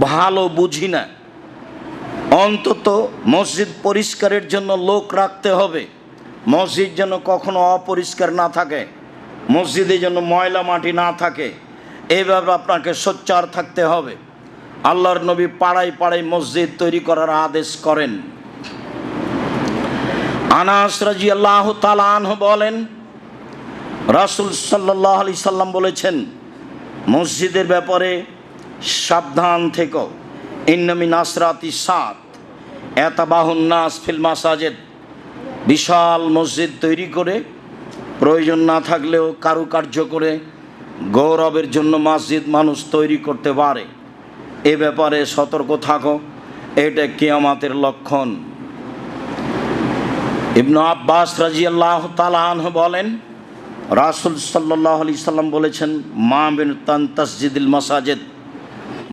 ভালো বুঝি না। অন্তত মসজিদ পরিষ্কারের জন্য লোক রাখতে হবে। মসজিদ যেন কখনো অপরিষ্কার না থাকে। মসজিদে যেন ময়লা মাটি না থাকে। এইভাবে আপনাকে সোচ্চার থাকতে হবে। আল্লাহর নবী পাড়ায় পাড়ায় মসজিদ তৈরি করার আদেশ করেন। আনাস রাজি আল্লাহ তালাহ বলেন, রাসুল সাল্লাহ আলি সাল্লাম বলেছেন, মসজিদের ব্যাপারে সাবধান থেকো। ইন্নামি নাসরাতি সাত। এতাবাহুন নাস ফিল মাসাজেদ। বিশাল মসজিদ তৈরি করে, প্রয়োজন না থাকলেও কারুকার্য করে গৌরবের জন্য মসজিদ মানুষ তৈরি করতে পারে। এ ব্যাপারে সতর্ক থাকো, এটা কিয়ামাতের লক্ষণ। ইবনু আব্বাস রাজি আল্লাহ তালাহ বলেন, রাসুল সাল্লাহ আলি সাল্লাম বলেছেন, মা বিন তান তসজিদুল মাসাজেদ।